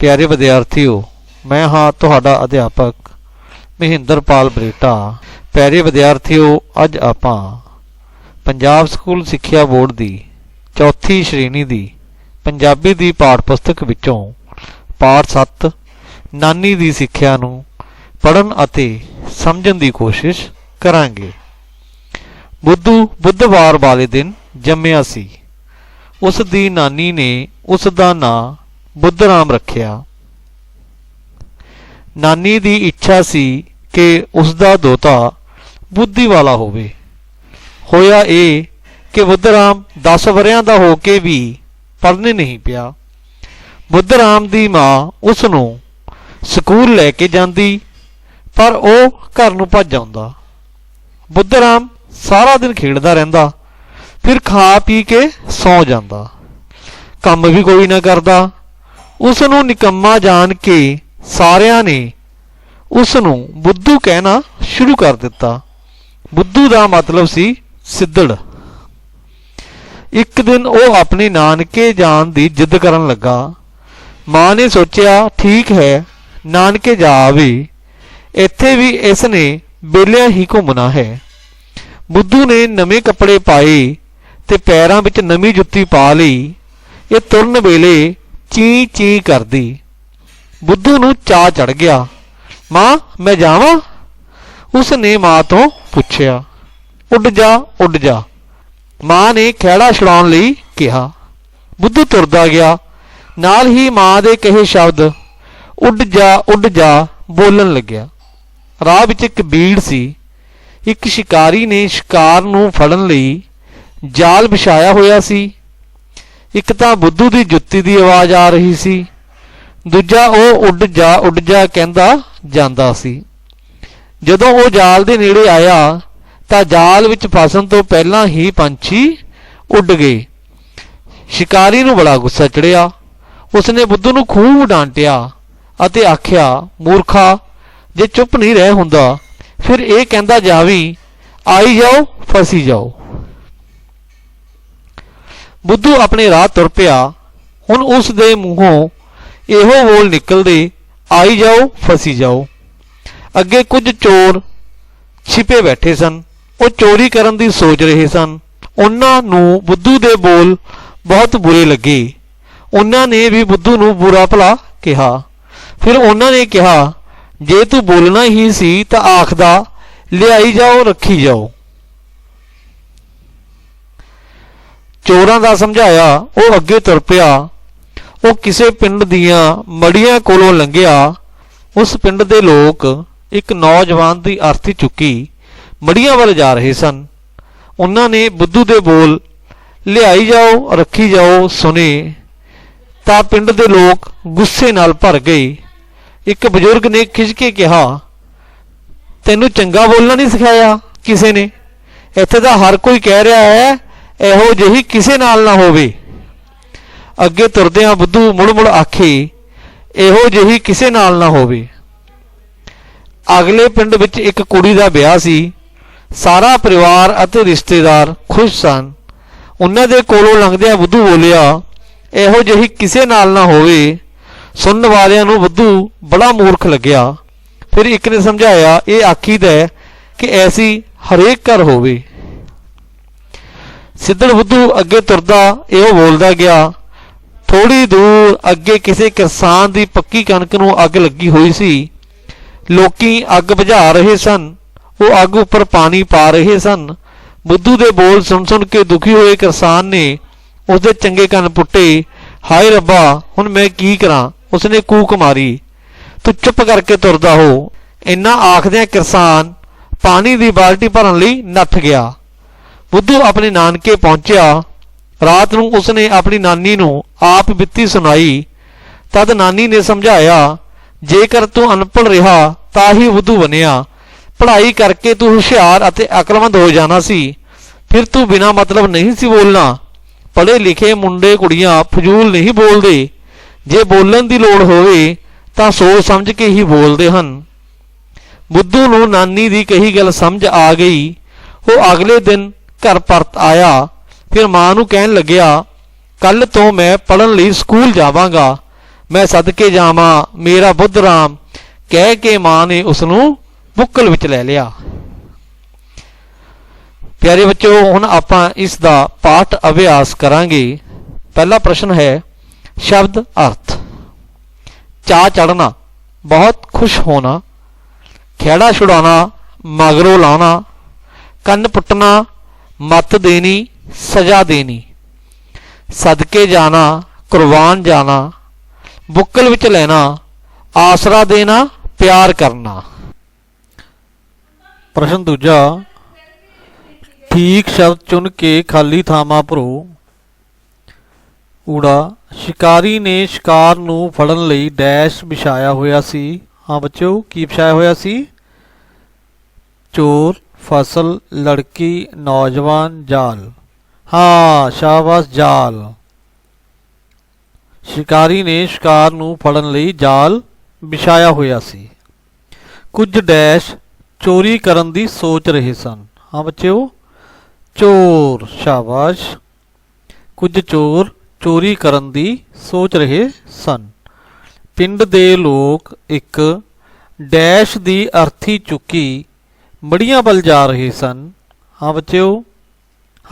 ਪਿਆਰੇ ਵਿਦਿਆਰਥੀਓ, ਮੈਂ ਹਾਂ ਤੁਹਾਡਾ ਅਧਿਆਪਕ ਮਹਿੰਦਰਪਾਲ ਬਰੇਟਾ। ਪਿਆਰੇ ਵਿਦਿਆਰਥੀਓ, ਅੱਜ ਆਪਾਂ ਪੰਜਾਬ ਸਕੂਲ ਸਿੱਖਿਆ ਬੋਰਡ ਦੀ ਚੌਥੀ ਸ਼੍ਰੇਣੀ ਦੀ ਪੰਜਾਬੀ ਦੀ ਪਾਠ ਪੁਸਤਕ ਵਿੱਚੋਂ ਪਾਠ 7 ਨਾਨੀ ਦੀ ਸਿੱਖਿਆ ਨੂੰ ਪੜ੍ਹਨ ਅਤੇ ਸਮਝਣ ਦੀ ਕੋਸ਼ਿਸ਼ ਕਰਾਂਗੇ। ਬੁੱਧੂ ਬੁੱਧਵਾਰ ਵਾਲੇ ਦਿਨ ਜੰਮਿਆ ਸੀ। ਉਸ ਦੀ ਨਾਨੀ ਨੇ ਉਸ ਦਾ ਨਾਂ ਬੁੱਧ ਬੁੱਧਰਾਮ ਰੱਖਿਆ। ਨਾਨੀ ਦੀ ਇੱਛਾ ਸੀ ਕਿ ਉਸ ਦਾ ਦੋਤਾ ਬੁੱਧੀ ਵਾਲਾ ਹੋਵੇ। ਹੋਇਆ ਇਹ ਕਿ ਬੁੱਧਰਾਮ 10 ਵਰਿਆਂ ਦਾ ਹੋ ਕੇ ਵੀ ਪੜ੍ਹਨੇ ਨਹੀਂ ਪਿਆ। ਬੁੱਧਰਾਮ ਦੀ ਮਾਂ ਉਸ ਨੂੰ ਸਕੂਲ ਲੈ ਕੇ ਜਾਂਦੀ, ਪਰ ਉਹ ਘਰ ਨੂੰ ਭੱਜ ਆਉਂਦਾ। ਬੁੱਧਰਾਮ ਸਾਰਾ ਦਿਨ ਖੇਡਦਾ ਰਹਿੰਦਾ, ਫਿਰ ਖਾ ਪੀ ਕੇ ਸੌ ਜਾਂਦਾ। ਕੰਮ ਵੀ ਕੋਈ ਨਾ ਕਰਦਾ ਉਸ ਨੂੰ ਨਿਕੰਮਾ ਜਾਣ ਕੇ ਸਾਰਿਆਂ ਨੇ ਉਸ ਨੂੰ ਬੁੱਧੂ ਕਹਿਣਾ ਸ਼ੁਰੂ ਕਰ ਦਿੱਤਾ। ਬੁੱਧੂ ਦਾ ਮਤਲਬ ਸੀ ਸਿੱਧੜ। ਇੱਕ ਦਿਨ ਉਹ ਆਪਣੇ ਨਾਨਕੇ ਜਾਣ ਦੀ ਜਿੱਦ ਕਰਨ ਲੱਗਾ। ਮਾਂ ਨੇ ਸੋਚਿਆ, ਠੀਕ ਹੈ, ਨਾਨਕੇ ਜਾ ਆਵੇ। ਇੱਥੇ ਵੀ ਇਸ ਨੇ ਬੇਲਿਆਂ ਹੀ ਘੁੰਮਣਾ ਹੈ। ਬੁੱਧੂ ਨੇ ਨਵੇਂ ਕੱਪੜੇ ਪਾਏ ਤੇ ਪੈਰਾਂ ਵਿੱਚ ਨਵੀਂ ਜੁੱਤੀ ਪਾ ਲਈ। ਇਹ ਤੁਰਨ ਵੇਲੇ ਚੀ ਚੀ ਕਰਦੀ। ਬੁੱਧੂ ਨੂੰ ਚਾਹ ਚੜ ਗਿਆ। ਮਾਂ, ਮੈਂ ਜਾਵਾਂ? ਉਸ ਨੇ ਮਾਂ ਤੋਂ ਪੁੱਛਿਆ। ਉੱਡ ਜਾ ਉੱਡ ਜਾ। ਮਾਂ ਨੇ ਖਹਿੜਾ ਛੁਡਾਉਣ ਲਈ ਕਿਹਾ। ਬੁੱਧੂ ਤੁਰਦਾ ਗਿਆ। ਨਾਲ ਹੀ ਮਾਂ ਦੇ ਕਹੇ ਸ਼ਬਦ, ਉੱਡ ਜਾ ਉੱਡ ਜਾ, ਬੋਲਣ ਲੱਗਿਆ। ਰਾਹ ਵਿੱਚ ਇੱਕ ਬੀੜ ਸੀ। ਇੱਕ ਸ਼ਿਕਾਰੀ ਨੇ ਸ਼ਿਕਾਰ ਨੂੰ ਫੜਨ ਲਈ ਜਾਲ ਵਿਛਾਇਆ ਹੋਇਆ ਸੀ। ਇੱਕ ਤਾਂ ਬੁੱਧੂ ਦੀ ਜੁੱਤੀ ਦੀ ਆਵਾਜ਼ ਆ ਰਹੀ ਸੀ, ਦੂਜਾ ਉਹ ਉੱਡ ਜਾ ਉੱਡ ਜਾ ਕਹਿੰਦਾ ਜਾਂਦਾ ਸੀ। ਜਦੋਂ ਉਹ ਜਾਲ ਦੇ ਨੇੜੇ ਆਇਆ, ਤਾਂ ਜਾਲ ਵਿੱਚ ਫਸਣ ਤੋਂ ਪਹਿਲਾਂ ਹੀ ਪੰਛੀ ਉੱਡ ਗਏ। ਸ਼ਿਕਾਰੀ ਨੂੰ ਬੜਾ ਗੁੱਸਾ ਚੜਿਆ। ਉਸਨੇ ਬੁੱਧੂ ਨੂੰ ਖੂਬ ਡਾਂਟਿਆ ਅਤੇ ਆਖਿਆ, ਮੂਰਖਾ, ਜੇ ਚੁੱਪ ਨਹੀਂ ਰਹਿ ਹੁੰਦਾ, ਫਿਰ ਇਹ ਕਹਿੰਦਾ ਜਾਵੀ, ਆਈ ਜਾਓ, ਫਸੀ ਜਾਓ। ਬੁੱਧੂ ਆਪਣੇ ਰਾਹ ਤੁਰ ਪਿਆ। ਹੁਣ ਉਸ ਦੇ ਮੂੰਹੋਂ ਇਹੋ ਬੋਲ ਨਿਕਲਦੇ, ਆਈ ਜਾਓ, ਫਸੀ ਜਾਓ। ਅੱਗੇ ਕੁਝ ਚੋਰ ਛਿਪੇ ਬੈਠੇ ਸਨ। ਉਹ ਚੋਰੀ ਕਰਨ ਦੀ ਸੋਚ ਰਹੇ ਸਨ। ਉਹਨਾਂ ਨੂੰ ਬੁੱਧੂ ਦੇ ਬੋਲ ਬਹੁਤ ਬੁਰੇ ਲੱਗੇ। ਉਹਨਾਂ ਨੇ ਵੀ ਬੁੱਧੂ ਨੂੰ ਬੁਰਾ ਭਲਾ ਕਿਹਾ। ਫਿਰ ਉਹਨਾਂ ਨੇ ਕਿਹਾ, ਜੇ ਤੂੰ ਬੋਲਣਾ ਹੀ ਸੀ ਤਾਂ ਆਖਦਾ, ਲਿਆਈ ਜਾਓ, ਰੱਖੀ ਜਾਓ ਚੋਰਾਂ ਦਾ ਸਮਝਾਇਆ, ਉਹ ਅੱਗੇ ਤੁਰ ਪਿਆ। ਉਹ ਕਿਸੇ ਪਿੰਡ ਦੀਆਂ ਮੜੀਆਂ ਕੋਲੋਂ ਲੰਘਿਆ। ਉਸ ਪਿੰਡ ਦੇ ਲੋਕ ਇੱਕ ਨੌਜਵਾਨ ਦੀ ਅਰਥੀ ਚੁੱਕੀ, ਮੜੀਆਂ ਵੱਲ ਜਾ ਰਹੇ ਸਨ। ਉਹਨਾਂ ਨੇ ਬੁੱਧੂ ਦੇ ਬੋਲ, ਲਿਆਈ ਜਾਓ, ਰੱਖੀ ਜਾਓ, ਸੁਨੇ। ਤਾਂ ਪਿੰਡ ਦੇ ਲੋਕ ਗੁੱਸੇ ਨਾਲ ਭਰ ਗਏ। ਇੱਕ ਬਜ਼ੁਰਗ ਨੇ ਖਿੱਚ ਕੇ ਕਿਹਾ, ਤੈਨੂੰ ਚੰਗਾ ਬੋਲਣਾ ਨਹੀਂ ਸਿਖਾਇਆ ਕਿਸੇ ਨੇ? ਇੱਥੇ ਤਾਂ ਹਰ ਕੋਈ ਕਹਿ ਰਿਹਾ ਹੈ ਇਹੋ ਜਿਹੀ ਕਿਸੇ ਨਾਲ ਨਾ ਹੋਵੇ। ਅੱਗੇ ਤੁਰਦਿਆਂ ਬੁੱਧੂ ਮੁੜ ਮੁੜ ਆਖੇ, ਇਹੋ ਜਿਹੀ ਕਿਸੇ ਨਾਲ ਨਾ ਹੋਵੇ। ਅਗਲੇ ਪਿੰਡ ਵਿੱਚ ਇੱਕ ਕੁੜੀ ਦਾ ਵਿਆਹ ਸੀ। ਸਾਰਾ ਪਰਿਵਾਰ ਅਤੇ ਰਿਸ਼ਤੇਦਾਰ ਖੁਸ਼ ਸਨ। ਉਹਨਾਂ ਦੇ ਕੋਲੋਂ ਲੰਘਦਿਆਂ ਬੁੱਧੂ ਬੋਲਿਆ, ਇਹੋ ਜਿਹੀ ਕਿਸੇ ਨਾਲ ਨਾ ਹੋਵੇ। ਸੁਣਨ ਵਾਲਿਆਂ ਨੂੰ ਬੁੱਧੂ ਬੜਾ ਮੂਰਖ ਲੱਗਿਆ। ਫਿਰ ਇੱਕ ਨੇ ਸਮਝਾਇਆ, ਇਹ ਆਖੀਦਾ ਹੈ ਕਿ ਐਸੀ ਹਰੇਕ ਘਰ ਹੋਵੇ। ਸਿੱਧੜ ਬੁੱਧੂ ਅੱਗੇ ਤੁਰਦਾ, ਇਹੋ ਬੋਲਦਾ ਗਿਆ ਥੋੜੀ ਦੂਰ ਅੱਗੇ ਕਿਸੇ ਕਿਸਾਨ ਦੀ ਪੱਕੀ ਕਣਕ ਨੂੰ ਅੱਗ ਲੱਗੀ ਹੋਈ ਸੀ। ਲੋਕੀ ਅੱਗ ਬੁਝਾ ਰਹੇ ਸਨ, ਉਹ ਅੱਗ ਉੱਪਰ ਪਾਣੀ ਪਾ ਰਹੇ ਸਨ। ਬੁੱਧੂ ਦੇ ਬੋਲ ਸੁਣ ਸੁਣ ਕੇ ਦੁਖੀ ਹੋਏ ਕਿਸਾਨ ਨੇ ਉਸਦੇ ਚੰਗੇ ਕੰਨ ਪੁੱਟੇ, ਹਾਏ ਰੱਬਾ, ਹੁਣ ਮੈਂ ਕੀ ਕਰਾਂ? ਉਸਨੇ ਕੂਕ ਮਾਰੀ, ਤੂੰ ਚੁੱਪ ਕਰਕੇ ਤੁਰਦਾ ਹੋ। ਇੰਨਾ ਆਖਦਿਆਂ ਕਿਸਾਨ ਪਾਣੀ ਦੀ ਬਾਲਟੀ ਭਰਨ ਲਈ ਨੱਠ ਗਿਆ। ਬੁੱਧੂ ਆਪਣੇ ਨਾਨਕੇ ਪਹੁੰਚਿਆ। ਰਾਤ ਨੂੰ ਉਸਨੇ ਆਪਣੀ ਨਾਨੀ ਨੂੰ ਆਪ ਬਿੱਤੀ ਸੁਣਾਈ। ਤਦ ਨਾਨੀ ਨੇ ਸਮਝਾਇਆ, ਜੇਕਰ ਤੂੰ ਅਨਪੜ੍ਹ ਰਿਹਾ, ਤਾਂ ਹੀ ਬੁੱਧੂ ਬਣਿਆ। ਪੜ੍ਹਾਈ ਕਰਕੇ ਤੂੰ ਹੁਸ਼ਿਆਰ ਅਤੇ ਅਕਲਮੰਦ ਹੋ ਜਾਣਾ ਸੀ। ਫਿਰ ਤੂੰ ਬਿਨਾ ਮਤਲਬ ਨਹੀਂ ਸੀ ਬੋਲਣਾ। ਪੜ੍ਹੇ ਲਿਖੇ ਮੁੰਡੇ ਕੁੜੀਆਂ ਫਜ਼ੂਲ ਨਹੀਂ ਬੋਲਦੇ। ਜੇ ਬੋਲਣ ਦੀ ਲੋੜ ਹੋਵੇ, ਤਾਂ ਸੋਚ ਸਮਝ ਕੇ ਹੀ ਬੋਲਦੇ ਹਨ। ਬੁੱਧੂ ਨੂੰ ਨਾਨੀ ਦੀ ਕਹੀ ਗੱਲ ਸਮਝ ਆ ਗਈ। ਉਹ ਅਗਲੇ ਦਿਨ ਘਰ ਪਰਤ ਆਇਆ, ਫਿਰ ਮਾਂ ਨੂੰ ਕਹਿਣ ਲੱਗਿਆ ਕੱਲ ਤੋਂ ਮੈਂ ਪੜਨ ਲਈ ਸਕੂਲ ਜਾਵਾਂਗਾ। ਮੈਂ ਸਦਕੇ ਜਾਵਾਂ, ਮੇਰਾ ਬੁੱਧ ਰਾਮ। ਕਹਿ ਕੇ ਮਾਂ ਨੇ ਉਸ ਨੂੰ ਬੁੱਕਲ ਵਿੱਚ ਲੈ ਲਿਆ। ਪਿਆਰੇ ਬੱਚੋ, ਹੁਣ ਆਪਾਂ ਇਸ ਦਾ ਪਾਠ ਅਭਿਆਸ ਕਰਾਂਗੇ। ਪਹਿਲਾ ਪ੍ਰਸ਼ਨ ਹੈ, ਸ਼ਬਦ ਅਰਥ। ਚਾ ਚੜਨਾ ਬਹੁਤ ਖੁਸ਼ ਹੋਣਾ। ਖੇੜਾ ਛੁਡਾਉਣਾ, ਮਗਰੋਂ ਲਾਉਣਾ। ਕੰਨ ਪੁੱਟਣਾ ਮਤ ਦੇਣੀ, ਸਜ਼ਾ ਦੇਣੀ। ਸਦਕੇ ਜਾਣਾ, ਕੁਰਬਾਨ ਜਾਣਾ, ਬੁੱਕਲ ਵਿੱਚ ਲੈਣਾ, ਆਸਰਾ ਦੇਣਾ, ਪਿਆਰ ਕਰਨਾ। ਪ੍ਰਸ਼ਨ ਦੂਜਾ, ਠੀਕ ਸ਼ਬਦ ਚੁਣ ਕੇ ਖਾਲੀ ਥਾਵਾਂ ਭਰੋ। ਊੜਾ, ਸ਼ਿਕਾਰੀ ਨੇ ਸ਼ਿਕਾਰ ਨੂੰ ਫੜਨ ਲਈ ਡੈਸ਼ ਵਿਛਾਇਆ ਹੋਇਆ ਸੀ। ਹਾਂ ਬੱਚਿਓ, ਕੀ ਵਿਛਾਇਆ ਹੋਇਆ ਸੀ? ਚੋਰ ਫਸਲ, ਲੜਕੀ, ਨੌਜਵਾਨ, ਜਾਲ। ਹਾਂ, ਸ਼ਾਬਾਸ਼, ਜਾਲ। ਸ਼ਿਕਾਰੀ ਨੇ ਸ਼ਿਕਾਰ ਨੂੰ ਫੜਨ ਲਈ ਜਾਲ ਵਿਛਾਇਆ ਹੋਇਆ ਸੀ। ਕੁਝ ਡੈਸ਼ ਚੋਰੀ ਕਰਨ ਦੀ ਸੋਚ ਰਹੇ ਸਨ। ਹਾਂ, ਬੱਚਿਓ? ਚੋਰ, ਸ਼ਾਬਾਸ਼। ਕੁਝ ਚੋਰ ਚੋਰੀ ਕਰਨ ਦੀ ਸੋਚ ਰਹੇ ਸਨ। ਪਿੰਡ ਦੇ ਲੋਕ ਇੱਕ ਡੈਸ਼ ਦੀ ਅਰਥੀ ਚੁੱਕੀ ਮੜੀਆਂ ਵੱਲ ਜਾ ਰਹੇ ਸਨ। ਹਾਂ ਬੱਚਿਓ,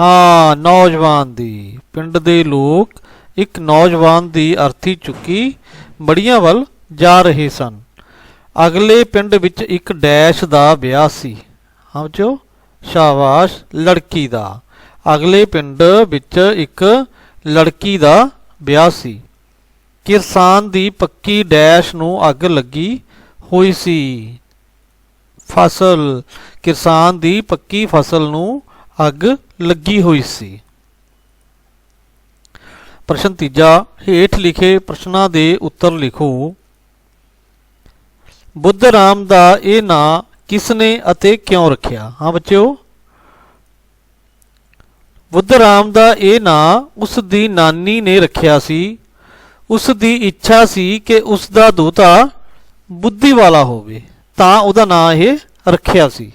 ਹਾਂ, ਨੌਜਵਾਨ ਦੀ, ਪਿੰਡ ਦੇ ਲੋਕ ਇੱਕ ਨੌਜਵਾਨ ਦੀ ਅਰਥੀ ਚੁੱਕੀ ਮੜੀਆਂ ਵੱਲ ਜਾ ਰਹੇ ਸਨ। ਅਗਲੇ ਪਿੰਡ ਵਿੱਚ ਇੱਕ ਡੈਸ਼ ਦਾ ਵਿਆਹ ਸੀ। ਹਾਂ ਬੱਚਿਓ, ਸ਼ਾਬਾਸ਼, ਲੜਕੀ ਦਾ। ਅਗਲੇ ਪਿੰਡ ਵਿੱਚ ਇੱਕ ਲੜਕੀ ਦਾ ਵਿਆਹ ਸੀ। ਕਿਰਸਾਨ ਦੀ ਪੱਕੀ ਡੈਸ਼ ਨੂੰ ਅੱਗ ਲੱਗੀ ਹੋਈ ਸੀ। ਫਸਲ, ਕਿਸਾਨ ਦੀ ਪੱਕੀ ਫਸਲ ਨੂੰ ਅੱਗ ਲੱਗੀ ਹੋਈ ਸੀ। ਪ੍ਰਸ਼ਨ ਤੀਜਾ, ਹੇਠ ਲਿਖੇ ਪ੍ਰਸ਼ਨਾਂ ਦੇ ਉੱਤਰ ਲਿਖੋ। ਬੁੱਧ ਰਾਮ ਦਾ ਇਹ ਨਾਂ ਕਿਸ ਨੇ ਅਤੇ ਕਿਉਂ ਰੱਖਿਆ? ਹਾਂ ਬੱਚਿਓ। ਬੁੱਧ ਰਾਮ ਦਾ ਇਹ ਨਾਂ ਉਸ ਦੀ ਨਾਨੀ ਨੇ ਰੱਖਿਆ ਸੀ। ਉਸ ਦੀ ਇੱਛਾ ਸੀ ਕਿ ਉਸ ਦਾ ਦੋਤਾ ਬੁੱਧੀ ਵਾਲਾ ਹੋਵੇ। ਤਾਂ ਉਹਦਾ ਨਾਂ ਇਹ ਰੱਖਿਆ ਸੀ।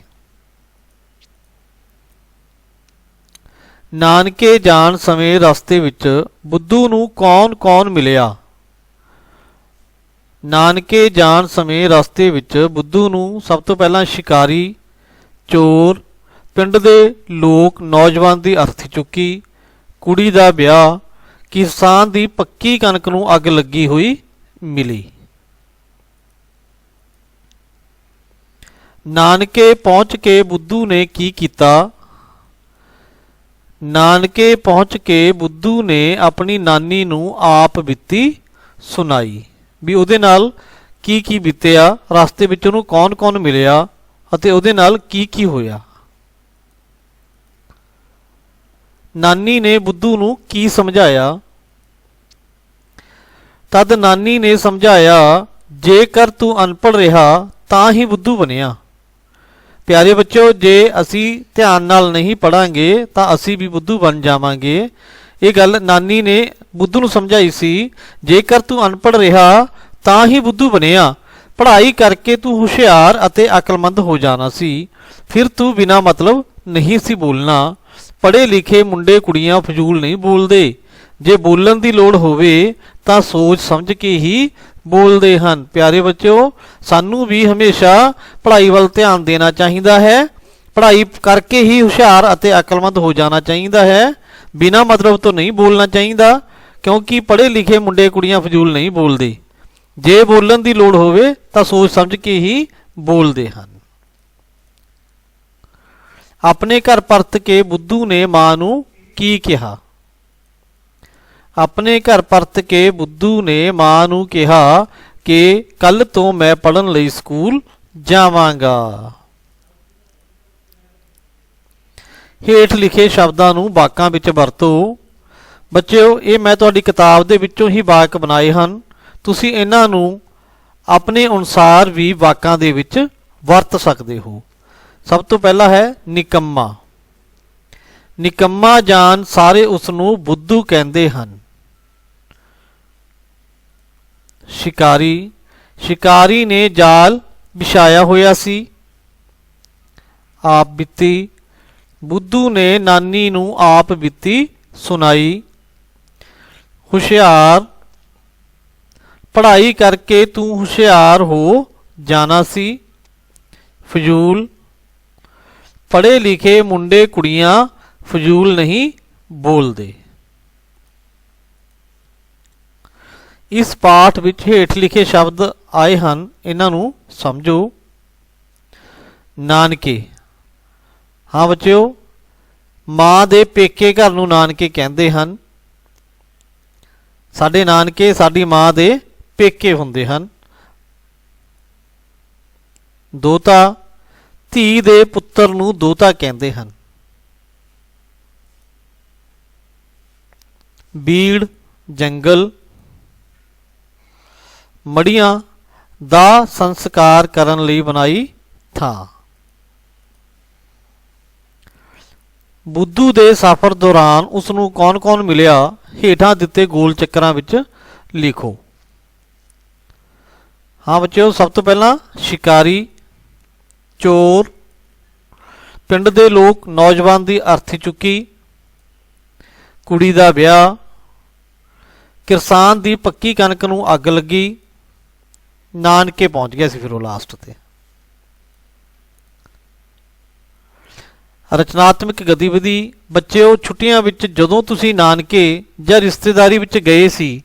ਨਾਨਕੇ ਜਾਣ ਸਮੇਂ ਰਸਤੇ ਵਿੱਚ ਬੁੱਧੂ ਨੂੰ ਕੌਣ-ਕੌਣ ਮਿਲਿਆ? ਨਾਨਕੇ ਜਾਣ ਸਮੇਂ ਰਸਤੇ ਵਿੱਚ ਬੁੱਧੂ ਨੂੰ ਸਭ ਤੋਂ ਪਹਿਲਾਂ ਸ਼ਿਕਾਰੀ, ਚੋਰ, ਪਿੰਡ ਦੇ ਲੋਕ, ਨੌਜਵਾਨ ਦੀ ਅਰਥ ਚੁੱਕੀ, ਕੁੜੀ ਦਾ ਵਿਆਹ, ਕਿਸਾਨ ਦੀ ਪੱਕੀ ਕਣਕ ਨੂੰ ਅੱਗ ਲੱਗੀ ਹੋਈ ਮਿਲੀ। ਨਾਨਕੇ ਪਹੁੰਚ ਕੇ ਬੁੱਧੂ ਨੇ ਕੀ ਕੀਤਾ? ਨਾਨਕੇ ਪਹੁੰਚ ਕੇ ਬੁੱਧੂ ਨੇ ਆਪਣੀ ਨਾਨੀ ਨੂੰ ਆਪ ਬੀਤੀ ਸੁਣਾਈ। ਵੀ ਉਹਦੇ ਨਾਲ ਕੀ ਕੀ ਬੀਤਿਆ? ਰਸਤੇ ਵਿੱਚ ਉਹਨੂੰ ਕੌਣ-ਕੌਣ ਮਿਲਿਆ? ਅਤੇ ਉਹਦੇ ਨਾਲ ਕੀ ਕੀ ਹੋਇਆ? ਨਾਨੀ ਨੇ ਬੁੱਧੂ ਨੂੰ ਕੀ ਸਮਝਾਇਆ? ਤਦ ਨਾਨੀ ਨੇ ਸਮਝਾਇਆ, ਜੇਕਰ ਤੂੰ ਅਨਪੜ੍ਹ ਰਿਹਾ ਤਾਂ ਹੀ ਬੁੱਧੂ ਬਣਿਆ। ਪਿਆਰੇ ਬੱਚਿਓ, ਜੇ ਅਸੀਂ ਧਿਆਨ ਨਾਲ ਨਹੀਂ ਪੜਾਂਗੇ ਤਾਂ ਅਸੀਂ ਵੀ ਬੁੱਧੂ ਬਣ ਜਾਵਾਂਗੇ। ਇਹ ਗੱਲ ਨਾਨੀ ਨੇ ਬੁੱਧੂ ਨੂੰ ਸਮਝਾਈ ਸੀ, ਜੇਕਰ ਤੂੰ ਅਨਪੜ੍ਹ ਰਿਹਾ, ਤਾਂ ਹੀ ਬੁੱਧੂ ਬਣਿਆ। ਪੜ੍ਹਾਈ ਕਰਕੇ ਤੂੰ ਹੁਸ਼ਿਆਰ ਅਤੇ ਅਕਲਮੰਦ ਹੋ ਜਾਣਾ ਸੀ। ਫਿਰ ਤੂੰ ਬਿਨਾ ਮਤਲਬ ਨਹੀਂ ਸੀ ਬੋਲਣਾ। ਪੜ੍ਹੇ ਲਿਖੇ ਮੁੰਡੇ ਕੁੜੀਆਂ ਫਜ਼ੂਲ ਨਹੀਂ ਬੋਲਦੇ। ਜੇ ਬੋਲਣ ਦੀ ਲੋੜ ਹੋਵੇ, ਤਾਂ ਸੋਚ ਸਮਝ ਕੇ ਹੀ ਬੋਲਦੇ ਹਨ। ਪਿਆਰੇ ਬੱਚਿਓ, ਸਾਨੂੰ ਵੀ ਹਮੇਸ਼ਾ ਪੜ੍ਹਾਈ ਵੱਲ ਧਿਆਨ ਦੇਣਾ ਚਾਹੀਦਾ ਹੈ। ਪੜ੍ਹਾਈ ਕਰਕੇ ਹੀ ਹੁਸ਼ਿਆਰ ਅਤੇ ਅਕਲਮੰਦ ਹੋ ਜਾਣਾ ਚਾਹੀਦਾ ਹੈ। ਬਿਨਾ ਮਤਲਬ ਤੋਂ ਨਹੀਂ ਬੋਲਣਾ ਚਾਹੀਦਾ, ਕਿਉਂਕਿ ਪੜ੍ਹੇ ਲਿਖੇ ਮੁੰਡੇ ਕੁੜੀਆਂ ਫਜ਼ੂਲ ਨਹੀਂ ਬੋਲਦੇ। ਜੇ ਬੋਲਣ ਦੀ ਲੋੜ ਹੋਵੇ, ਤਾਂ ਸੋਚ ਸਮਝ ਕੇ ਹੀ ਬੋਲਦੇ ਹਨ। ਆਪਣੇ ਘਰ ਪਰਤ ਕੇ ਬੁੱਧੂ ਨੇ ਮਾਂ ਨੂੰ ਕੀ ਕਿਹਾ? ਆਪਣੇ ਘਰ ਪਰਤ ਕੇ ਬੁੱਧੂ ਨੇ ਮਾਂ ਨੂੰ ਕਿਹਾ ਕਿ ਕੱਲ ਤੋਂ ਮੈਂ ਪੜਨ ਲਈ ਸਕੂਲ ਜਾਵਾਂਗਾ। ਹੇਠ ਲਿਖੇ ਸ਼ਬਦਾਂ ਨੂੰ ਵਾਕਾਂ ਵਿੱਚ ਵਰਤੋ। ਬੱਚਿਓ, ਇਹ ਮੈਂ ਤੁਹਾਡੀ ਕਿਤਾਬ ਦੇ ਵਿੱਚੋਂ ਹੀ ਵਾਕ ਬਣਾਏ ਹਨ। ਤੁਸੀਂ ਇਹਨਾਂ ਨੂੰ ਆਪਣੇ ਅਨੁਸਾਰ ਵੀ ਵਾਕਾਂ ਦੇ ਵਿੱਚ ਵਰਤ ਸਕਦੇ ਹੋ। ਸਭ ਤੋਂ ਪਹਿਲਾ ਹੈ ਨਿਕੰਮਾ। ਨਿਕੰਮਾ ਜਾਨ ਸਾਰੇ ਉਸ ਨੂੰ ਬੁੱਧੂ ਕਹਿੰਦੇ ਹਨ। ਸ਼ਿਕਾਰੀ ਸ਼ਿਕਾਰੀ ਨੇ ਜਾਲ ਵਿਛਾਇਆ ਹੋਇਆ ਸੀ। ਆਪ ਬੀਤੀ, ਬੁੱਧੂ ਨੇ ਨਾਨੀ ਨੂੰ ਆਪ ਬੀਤੀ ਸੁਣਾਈ। ਹੁਸ਼ਿਆਰ, ਪੜ੍ਹਾਈ ਕਰਕੇ ਤੂੰ ਹੁਸ਼ਿਆਰ ਹੋ ਜਾਣਾ ਸੀ। ਫਜ਼ੂਲ, ਪੜ੍ਹੇ ਲਿਖੇ ਮੁੰਡੇ ਕੁੜੀਆਂ ਫਜ਼ੂਲ ਨਹੀਂ ਬੋਲਦੇ। ਇਸ ਪਾਠ ਵਿੱਚ ਹੇਠ ਲਿਖੇ ਸ਼ਬਦ ਆਏ ਹਨ। ਇਹਨਾਂ ਨੂੰ ਸਮਝੋ। ਨਾਨਕੇ, ਹਾਂ ਬੱਚਿਓ, ਮਾਂ ਦੇ ਪੇਕੇ ਘਰ ਨੂੰ ਨਾਨਕੇ ਕਹਿੰਦੇ ਹਨ। ਸਾਡੇ ਨਾਨਕੇ ਸਾਡੀ ਮਾਂ ਦੇ ਪੇਕੇ ਹੁੰਦੇ ਹਨ। ਦੋਤਾ ਧੀ ਦੇ ਪੁੱਤਰ ਨੂੰ ਦੋਤਾ ਕਹਿੰਦੇ ਹਨ। ਬੀੜ, ਜੰਗਲ ਮੜੀਆਂ ਦਾ ਸੰਸਕਾਰ ਕਰਨ ਲਈ ਬਣਾਈ ਥਾਂ। ਬੁੱਧੂ ਦੇ ਸਫ਼ਰ ਦੌਰਾਨ ਉਸ ਨੂੰ ਕੌਣ-ਕੌਣ ਮਿਲਿਆ? ਹੇਠਾਂ ਦਿੱਤੇ ਗੋਲ ਚੱਕਰਾਂ ਵਿੱਚ ਲਿਖੋ। ਹਾਂ ਬੱਚਿਓ, ਸਭ ਤੋਂ ਪਹਿਲਾਂ ਸ਼ਿਕਾਰੀ, ਚੋਰ, ਪਿੰਡ ਦੇ ਲੋਕ, ਨੌਜਵਾਨ ਦੀ ਅਰਥੀ ਚੁੱਕੀ, ਕੁੜੀ ਦਾ ਵਿਆਹ ਕਿਸਾਨ ਦੀ ਪੱਕੀ ਕਣਕ ਨੂੰ ਅੱਗ ਲੱਗੀ ਨਾਨਕੇ ਪਹੁੰਚ ਗਿਆ ਸੀ ਫਿਰ ਉਹ ਲਾਸਟ ਤੇ। ਰਚਨਾਤਮਕ ਗਤੀਵਿਧੀ, ਬੱਚਿਓ, ਛੁੱਟੀਆਂ ਵਿੱਚ ਜਦੋਂ ਤੁਸੀਂ ਨਾਨਕੇ ਜਾਂ ਰਿਸ਼ਤੇਦਾਰੀ ਵਿੱਚ ਗਏ ਸੀ,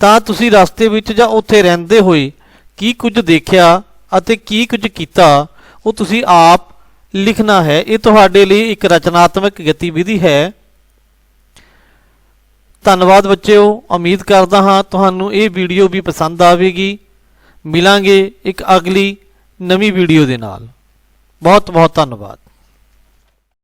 ਤਾਂ ਤੁਸੀਂ ਰਸਤੇ ਵਿੱਚ ਜਾਂ ਉੱਥੇ ਰਹਿੰਦੇ ਹੋਏ ਕੀ ਕੁਝ ਦੇਖਿਆ ਅਤੇ ਕੀ ਕੁਝ ਕੀਤਾ, ਉਹ ਤੁਸੀਂ ਆਪ ਲਿਖਣਾ ਹੈ। ਇਹ ਤੁਹਾਡੇ ਲਈ ਇੱਕ ਰਚਨਾਤਮਕ ਗਤੀਵਿਧੀ ਹੈ। ਧੰਨਵਾਦ ਬੱਚਿਓ, ਉਮੀਦ ਕਰਦਾ ਹਾਂ ਤੁਹਾਨੂੰ ਇਹ ਵੀਡੀਓ ਵੀ ਪਸੰਦ ਆਵੇਗੀ। ਮਿਲਾਂਗੇ ਇੱਕ ਅਗਲੀ ਨਵੀਂ ਵੀਡੀਓ ਦੇ ਨਾਲ। ਬਹੁਤ ਬਹੁਤ ਧੰਨਵਾਦ।